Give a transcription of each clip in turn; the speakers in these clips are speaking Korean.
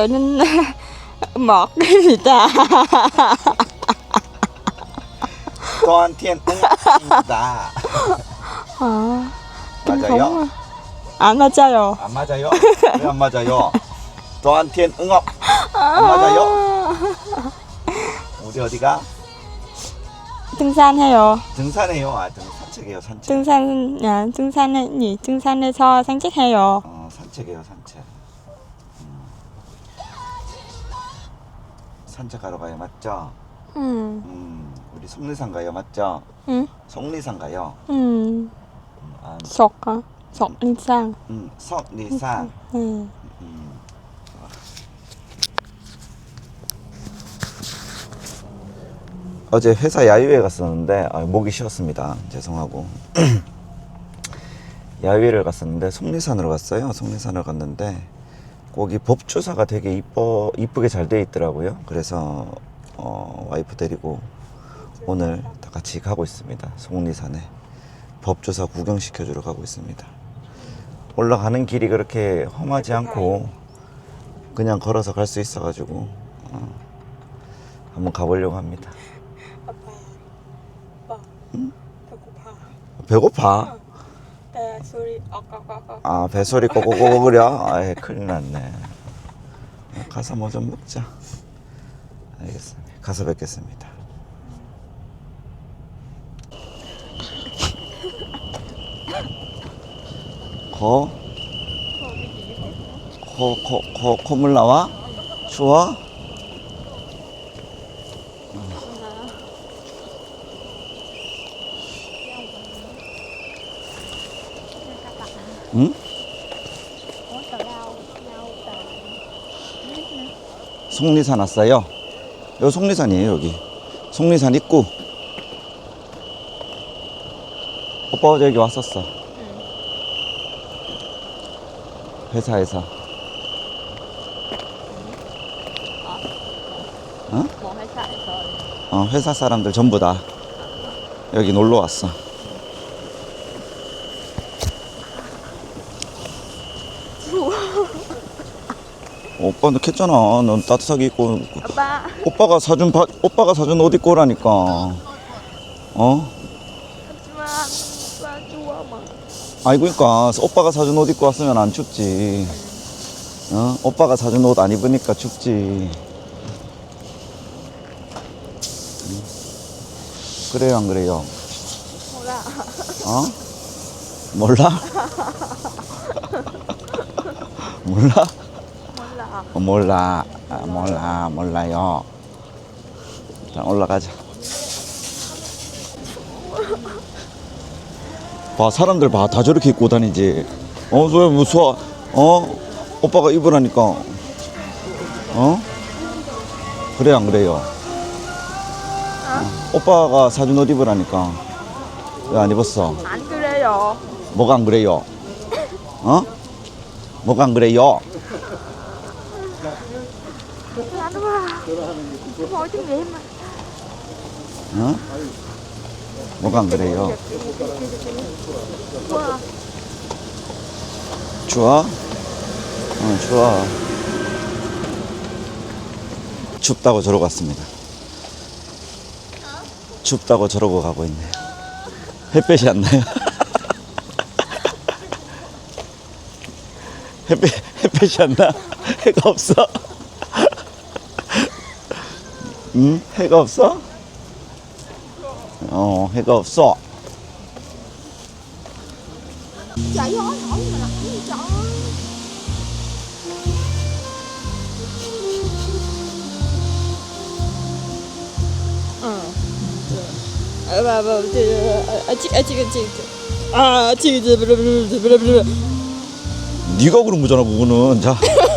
trở nên mọt gì ta 또한 티엔 응입니다. à, kinh 맞아요? 안 맞아요 안 맞아요? 왜 안 맞아요? 티엔 응업 안 맞아요? 우리 어디가? 등산해요 등산해요. 아, 등 산책해요. 산책. 등산 야, 등산해 gì 등산해서 산책해요 어, 산책해요. 산책. 산책하러 가요. 맞죠? ừ 음, 우리 속리산 가요. 맞죠? ừ 속리산 가요. ừ 음, 아, sột đi sang 음, 속리산. ừ 음. 어제 회사 야유회 갔었는데 아, 목이 쉬었습니다. 죄송하고 야유회를 갔었는데 속리산으로 갔어요. 속리산을 갔는데 거기 법주사가 되게 이뻐 이쁘게 잘 돼 있더라고요. 그래서 어, 와이프 데리고 오늘 다 같이 가고 있습니다. 속리산에 법주사 구경시켜 주러 가고 있습니다. 올라가는 길이 그렇게 험하지 않고 그냥 걸어서 갈 수 있어가지고 어, 한번 가보려고 합니다. 배고파? 소리 어까까까 아 배소리 꼬꼬꼬거려? 아예 큰일 났네. 가서 뭐 좀 먹자. 알겠습니다. 가서 뵙겠습니다. 거? 코, 코, 코, 콧물 나와? 추워? 응? 속리산 왔어요. 요 속리산이에요, 여기. 속리산 입구. 오빠 어제 여기 왔었어. 회사에서. 어? 뭐 회사에서 어, 회사 사람들 전부 다 여기 놀러 왔어. 오빠도 켰잖아. 넌 따뜻하게 입고. 오빠 오빠가 사준 바, 오빠가 사준 옷 입고 오라니까. 어? 오빠 좋아 막 아니 그러니까 오빠가 사준 옷 입고 왔으면 안 춥지. 어? 오빠가 사준 옷 안 입으니까 춥지. 응? 그래요 안 그래요? 몰라 어? 몰라? 몰라? 몰라 어, 몰라. 아, 몰라. 몰라요. 자, 올라가자. 봐, 사람들 봐. 다 저렇게 입고 다니지. 어, 왜 무서워? 어? 오빠가 입으라니까. 어? 그래, 안 그래요? 어? 오빠가 사준 옷 입으라니까. 왜 안 입었어? 안 그래요 뭐가 안 그래요? 어? 뭐가 안 그래요? Mỗi tiếng vậy mà 어? 뭐가 안 그래요? wow. 추워? 어, 추워. 춥다고 저러고 왔습니다. 춥다고 저러고 가고 있네요. 햇볕이 안 나요. 햇볕, 햇볕이 안 나? 해가 없어? 응? 해가 없어? 어, 해가 없어. 아, 지, 아, 지금, 지금, 아, 지금, 지금, 네가 그런 거잖아 그거는 자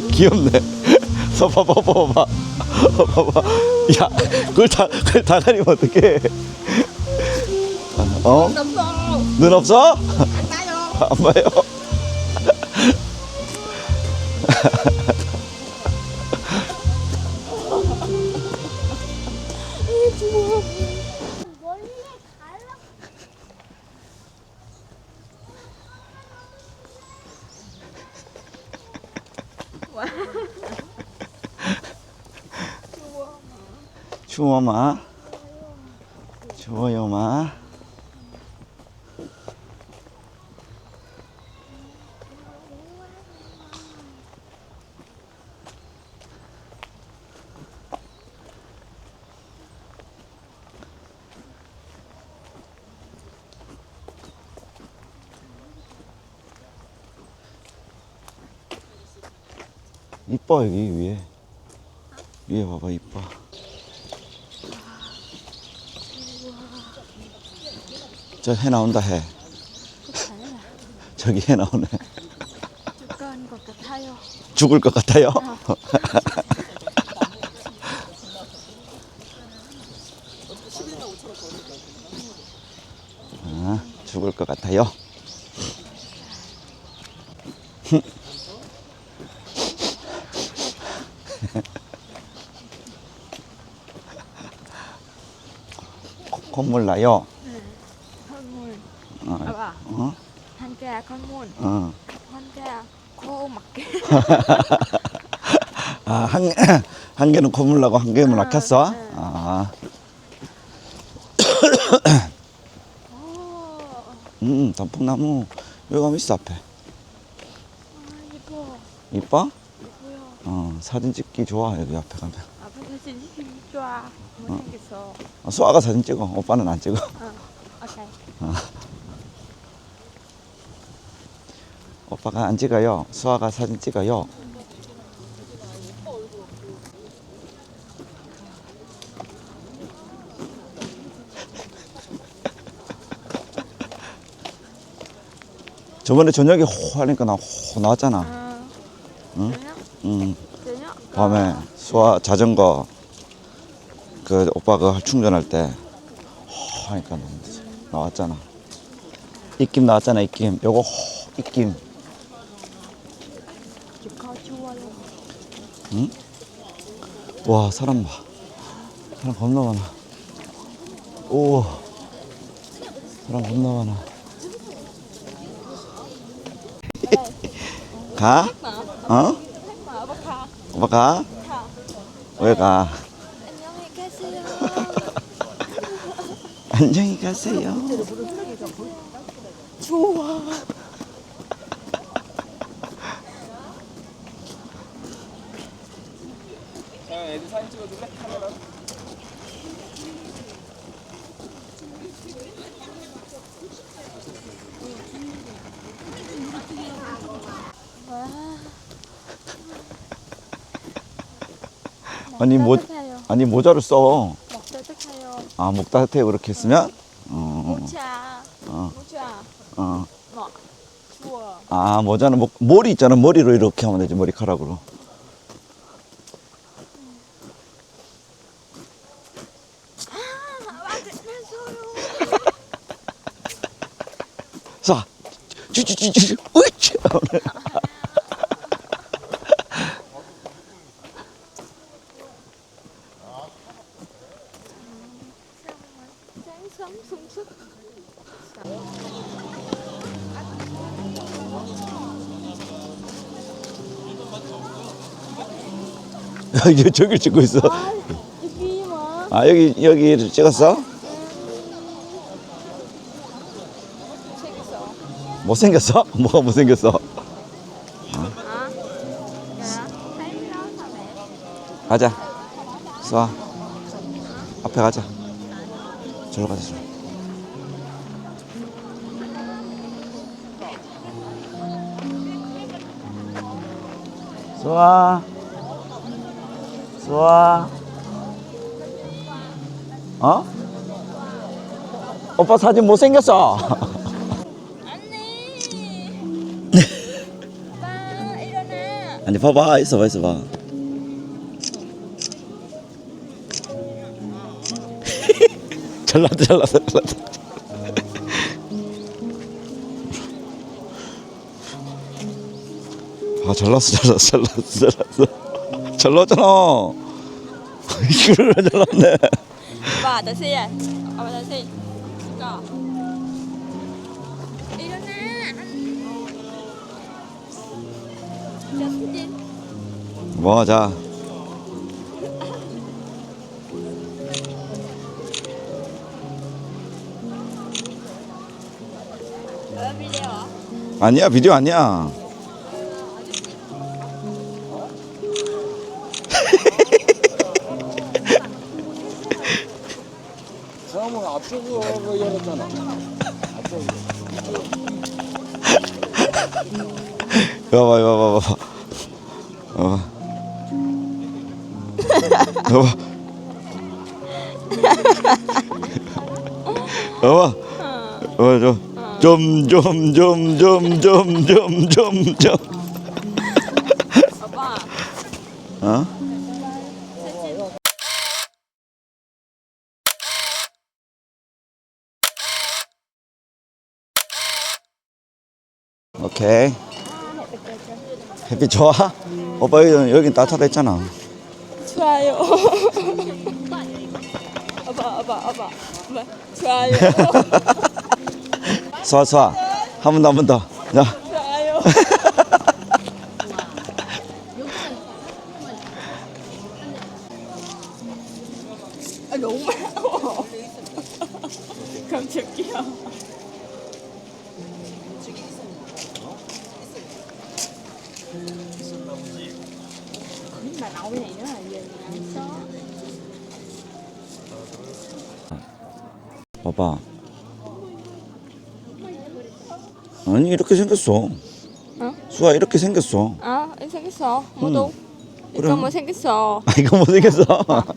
귀엽네. 서 봐봐 봐봐 봐봐. 야 그걸 다 그걸 다 가리면 어떡해? 어? 눈 없어? 안 봐요 추워 마. 추워요 마. 이뻐 여기 위에 위에 봐봐 이뻐 저 해 나온다 해. 저기 해 나오네. 주간 것 같아요. 죽을 것 같아요? 아, 죽을 것 같아요. 콧- 콧물 나요 선물. 어, 아빠. 어? 한개 선물. 어. 코 막게. 아, 한, 한 개는 콧물 나고 한 개는 아, 막혔어? 네. 아, 오. 음, 단풍나무. 여기 가면 있어, 앞에. 아 예뻐. 이뻐? 예뻐요. 어, 사진 찍기 좋아, 여기 앞에 가면. 아빠 사진 찍기 좋아. 못생겼어. 어, 수아가 사진 찍어. 오빠는 안 찍어. 어. 오케이. 오빠가 안 찍어요. 수아가 사진 찍어요. 저번에 저녁에 호 하니까 나 호 나왔잖아. 아. 응? 응. 저녁? 밤에 수아 자전거 그 오빠 그 충전할 때 호 하니까 나왔잖아. 입김 나왔잖아 입김. 요거 호 입김. 응? 와 사람 봐. 사람 겁나 많아. 오. 사람 겁나 많아. 가? 어? 오빠 가? 가. 왜 가? 안녕히 계세요. 안녕히 가세요. 좋아. 아니 모 따뜻해요. 아니 모자를 써. 먹 따뜻해요. 아 목 따뜻해 그렇게 했으면? 어. 모자. 어. 모자. 어. 뭐. 추워. 아 모자는 목 머리 있잖아 머리로 이렇게 하면 되지 머리카락으로. 아, 맞으면서요. 자, 쭈쭈쭈쭈, 으이치. 여기 저기 찍고 있어. 아, 여기 뭐? 아 여기 여기 찍었어? 책있어. 못생겼어? 뭐가 못생겼어? 하네. 가자. 수아. 앞에 가자. 저로 가자. 저로. 수아. 수아. 어? 오빠 사진 못생겼어. 아니 봐봐 있어봐 있어봐 잘났다 잘났어 잘났어 아 잘났어 잘났어 잘났어 잘났어 잘 나왔잖아 이거를 왜 잘났네 오빠 다시 해. 오빠 다시. 가. 일 뭐, 하자. 아니야, 비디오 아니야. 사람은 앞쪽으로 열었잖아. 앞쪽으로. 봐봐, 봐봐, 봐봐. 봐봐. 봐봐. 어, 저, 좀, 좀, 좀, 좀, 좀, 좀, 좀, 좀. 아빠. 어? 오케이. 햇빛 좋아? 오빠 여기, 여긴 따뜻했잖아. 좋아요. 아빠, 아빠, 아빠. 아빠. 좋아요. 수아, 수아. 한 번 더, 한 번 더. 자. 좋아요. 아, 너무 많아. 깜짝이야. 거짓말 나오네 이런 아니야. 봐봐. 아니, 이렇게 생겼어. 어? 수아, 이렇게 생겼어. 아, 생겼어. 뭐도. 그래. 이거 뭐 생겼어. 아, 이거 못 생겼어.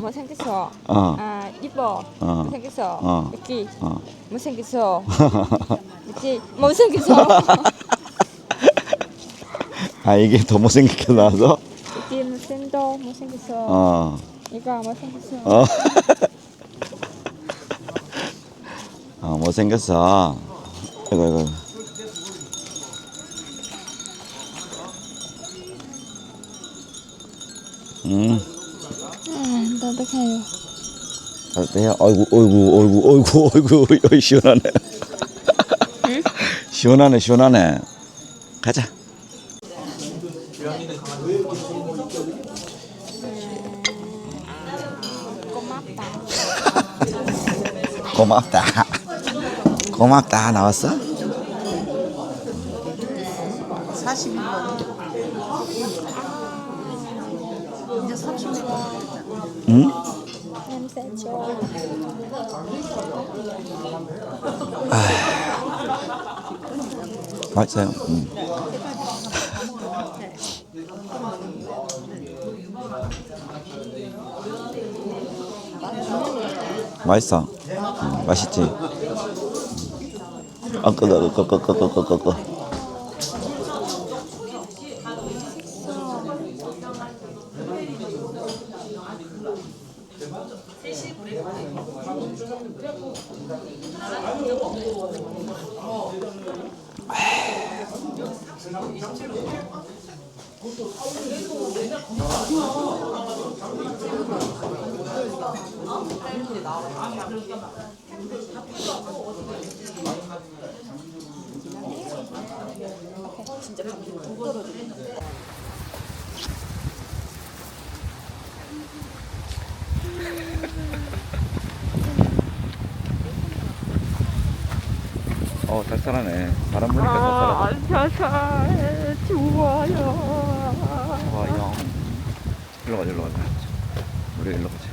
뭐 생겼어. 어, 아, 이뻐. 어. 뭐 생겼어. 어. 여기. 어. 뭐 생겼어. 여기. 뭐 생겼어. 아, 이게 더 못생기게 나와서? 뭐뭐 생겼어. 어. 이거 뭐 생겼어. 어. 어, 못생겼어. 이거, 이거. 음, 아, 어떡해요. 어때요? 어이구, 어이구, 어이구, 어이구, 어이구, 어이, 시원하네. 시원하네, 시원하네. 가자. 고맙다. 고맙다. 나왔어? 42번. 이제 30번. 응? 맛있어요. 음. 맛있어. 음, 맛있지. 아, 끄거, 끄거, 끄거, 끄 거, 끄거, 끄거. 어, 달달하네. 바람 부니까 아, 달달하다. 안타살 좋아요. 좋아요. 일로 가자, 일로 가자. 우리 일로 가자.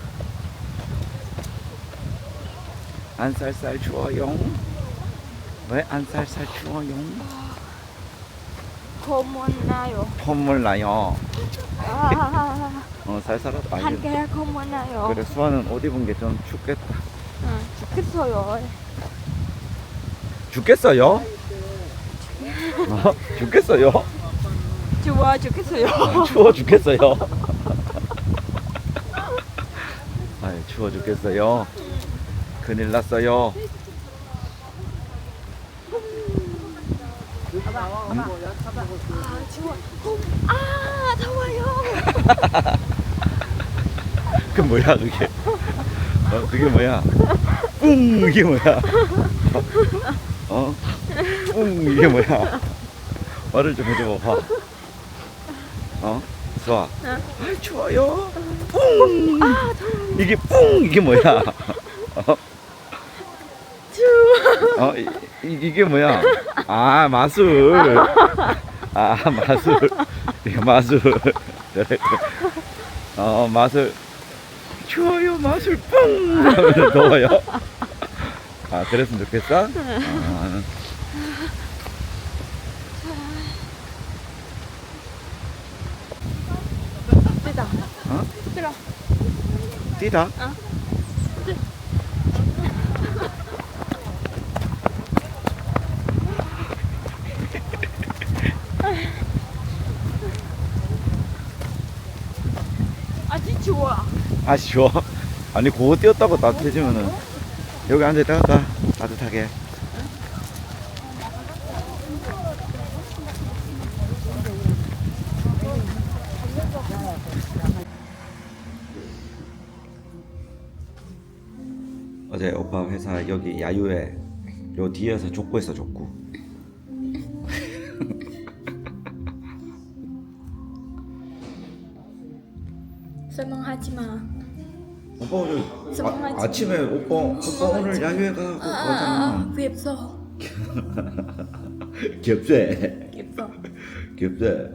안살살 추워요. 왜 안살살 추워요? 고문 나요. 콧물 나요. 아, 어, 살살하다. 아니, 한개 고문 나요. 그래, 수아는 옷 입은 게 좀 춥겠다. 응, 죽겠어요. 죽겠어요? 어? 죽겠어요? 좋아 죽겠어요. 추워 죽겠어요. 아이, 추워 죽겠어요. 큰일 났어요. 아, 더워요. 그 뭐야 그게? 어 그게 뭐야? 뿡 이게 뭐야? 어? 뿡 이게 뭐야? 말을 좀 해줘 봐. 어? 수아. 아 추워요. 뿡. 이게 뿡 이게 뭐야? 어? 어 이, 이, 이게 뭐야? 아 마술 아 마술 예, 마술 어 마술 좋아요 마술 뿡 하면 더워요 아 그랬으면 좋겠어 아. 뛰다. 어? 뛰라. 뛰다 아직 좋아. 아쉬워 아니 그거 뛰었다고 따뜻해지면은. 여기 앉아 있다 갔다. 따뜻하게. 어제 오빠 회사 여기 야유에 요 뒤에서 족구. 설명하지 마. 설명하지. 아, 아침에 오빠 오빠 오늘 야유회 가고 가잖아 귀엽어. 겹세 귀엽어. 겹세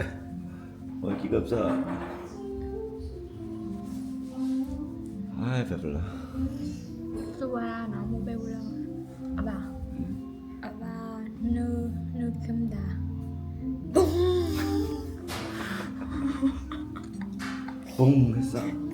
어 없어 아이 배불러 수아 너무 배불러. 아빠. 아빠 누 누군다. 붕 했어 했어.